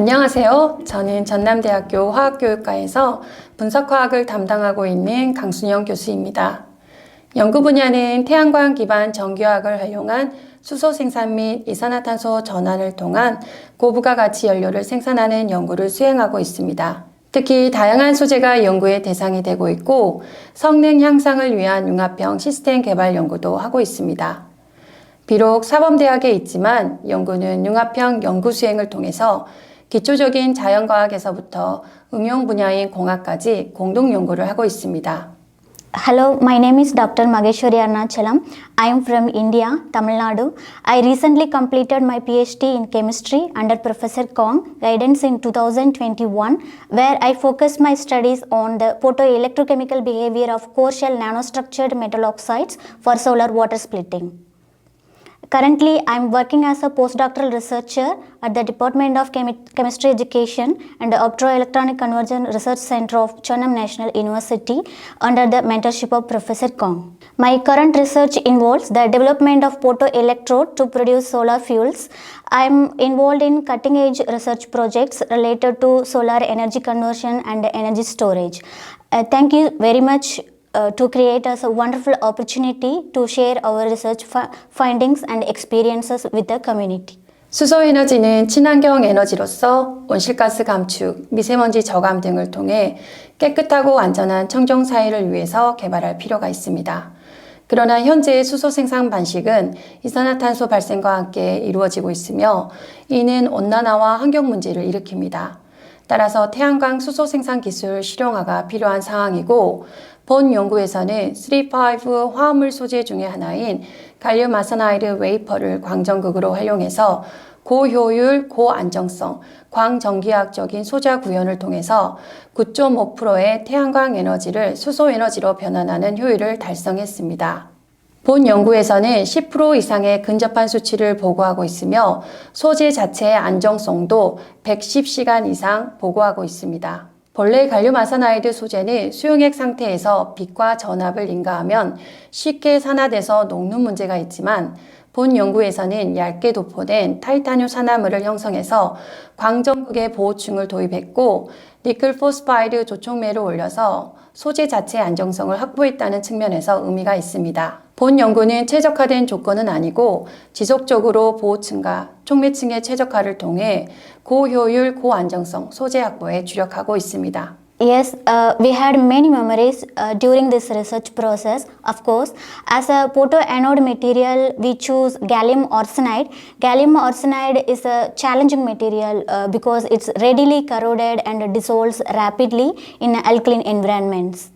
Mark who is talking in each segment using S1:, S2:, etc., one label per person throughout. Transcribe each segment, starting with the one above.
S1: 안녕하세요. 저는 전남대학교 화학교육과에서 분석화학을 담당하고 있는 강순영 교수입니다. 연구 분야는 태양광 기반 전기화학을 활용한 수소 생산 및 이산화탄소 전환을 통한 고부가 가치 연료를 생산하는 연구를 수행하고 있습니다. 특히 다양한 소재가 연구의 대상이 되고 있고 성능 향상을 위한 융합형 시스템 개발 연구도 하고 있습니다. 비록 사범대학에 있지만 연구는 융합형 연구 수행을 통해서 기초적인 자연과학에서부터 응용 분야인 공학까지 공동 연구를 하고 있습니다.
S2: Hello, my name is Dr. Mageshwari Arnachalam. I am from India, Tamil Nadu. I recently completed my PhD in chemistry under Professor Kong guidance in 2021, where I focused my studies on the photoelectrochemical behavior of core shell nanostructured metal oxides for solar water splitting. Currently, I am working as a postdoctoral researcher at the Department of Chemi- Chemistry Education and the Optoelectronic Conversion Research Center of Chennai National University under the mentorship of Professor Kong. My current research involves the development of photoelectrode to produce solar fuels. I am involved in cutting edge research projects related to solar energy conversion and energy storage. Uh, thank you very much uh, to create us a wonderful opportunity to share our research fi- findings and experiences with the community.
S1: 수소 에너지는 친환경 에너지로서 온실가스 감축, 미세먼지 저감 등을 통해 깨끗하고 안전한 청정 사회를 위해서 개발할 필요가 있습니다. 그러나 현재의 수소 생산 방식은 이산화탄소 발생과 함께 이루어지고 있으며 이는 온난화와 환경 문제를 일으킵니다. 따라서 태양광 수소 생산 기술 실용화가 필요한 상황이고 본 연구에서는 3,5 화합물 소재 중의 하나인 갈륨 아사나이드 웨이퍼를 광전극으로 활용해서 고효율, 고안정성, 광전기학적인 소자 구현을 통해서 9.5%의 태양광 에너지를 수소 에너지로 변환하는 효율을 달성했습니다. 본 연구에서는 10% 이상의 근접한 수치를 보고하고 있으며 소재 자체의 안정성도 110시간 이상 보고하고 있습니다. 본래 갈륨 아사나이드 소재는 수용액 상태에서 빛과 전압을 인가하면 쉽게 산화돼서 녹는 문제가 있지만 본 연구에서는 얇게 도포된 타이타늄 산화물을 형성해서 광전극의 보호층을 도입했고 니클 포스파이드 조촉매를 올려서 소재 자체의 안정성을 확보했다는 측면에서 의미가 있습니다. 본 연구는 최적화된 조건은 아니고 지속적으로 보호층과 촉매층의 최적화를 통해 고효율, 고안정성 소재 확보에 주력하고 있습니다.
S2: Yes, uh, we had many memories uh, during this research process. Of course, as a photoanode material, we choose gallium arsenide. Gallium arsenide is a challenging material uh, because it's readily corroded and dissolves rapidly in alkaline environments.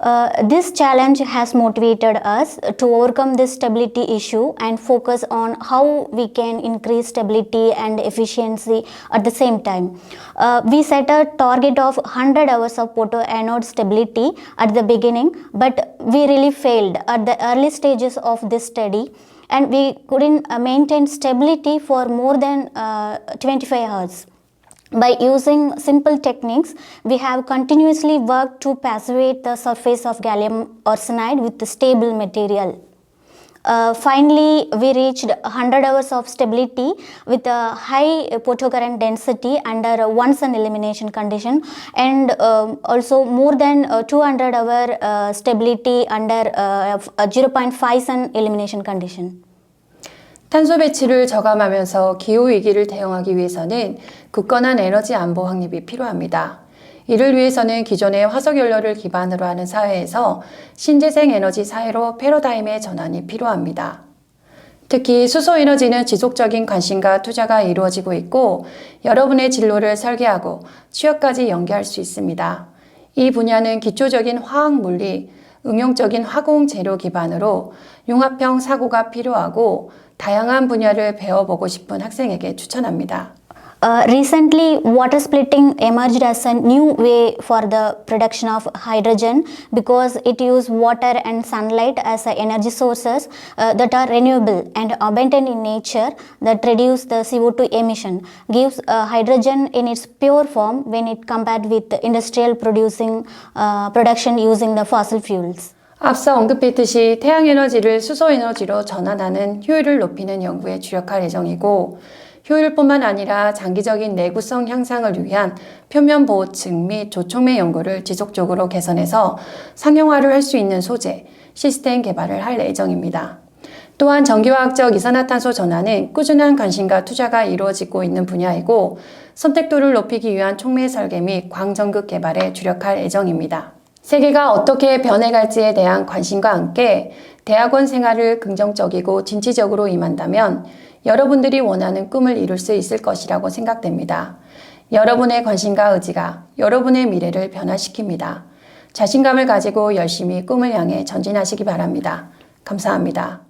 S2: Uh, this challenge has motivated us to overcome this stability issue and focus on how we can increase stability and efficiency at the same time. Uh, we set a target of 100 hours of photoanode stability at the beginning, but we really failed at the early stages of this study and we couldn't uh, maintain stability for more than uh, 25 hours. By using simple techniques, we have continuously worked to passivate the surface of gallium arsenide with stable material. Uh, finally, we reached 100 hours of stability with a high photocurrent density under a one sun elimination condition and um, also more than uh, 200 hour uh, stability under uh, 0.5 sun elimination condition.
S1: 탄소 배출을 저감하면서 기후 위기를 대응하기 위해서는 굳건한 에너지 안보 확립이 필요합니다. 이를 위해서는 기존의 화석 연료를 기반으로 하는 사회에서 신재생 에너지 사회로 패러다임의 전환이 필요합니다. 특히 수소 에너지는 지속적인 관심과 투자가 이루어지고 있고 여러분의 진로를 설계하고 취업까지 연계할 수 있습니다. 이 분야는 기초적인 화학 물리, 응용적인 화공 재료 기반으로 융합형 사고가 필요하고 다양한 분야를 배워보고 싶은 학생에게 추천합니다.
S2: Uh, recently, water splitting emerged as a new way for the production of hydrogen because it uses water and sunlight as uh, energy sources uh, that are renewable and abundant in nature that reduce the CO2 emission, gives uh, hydrogen in its pure form when it compared with the industrial producing uh, production using the fossil fuels.
S1: 앞서 언급했듯이 태양에너지를 수소에너지로 전환하는 효율을 높이는 연구에 주력할 예정이고 효율뿐만 아니라 장기적인 내구성 향상을 위한 표면 보호층 및 조촉매 연구를 지속적으로 개선해서 상용화를 할 수 있는 소재, 시스템 개발을 할 예정입니다. 또한 전기화학적 이산화탄소 전환은 꾸준한 관심과 투자가 이루어지고 있는 분야이고 선택도를 높이기 위한 촉매 설계 및 광전극 개발에 주력할 예정입니다. 세계가 어떻게 변해갈지에 대한 관심과 함께 대학원 생활을 긍정적이고 진취적으로 임한다면 여러분들이 원하는 꿈을 이룰 수 있을 것이라고 생각됩니다. 여러분의 관심과 의지가 여러분의 미래를 변화시킵니다. 자신감을 가지고 열심히 꿈을 향해 전진하시기 바랍니다. 감사합니다.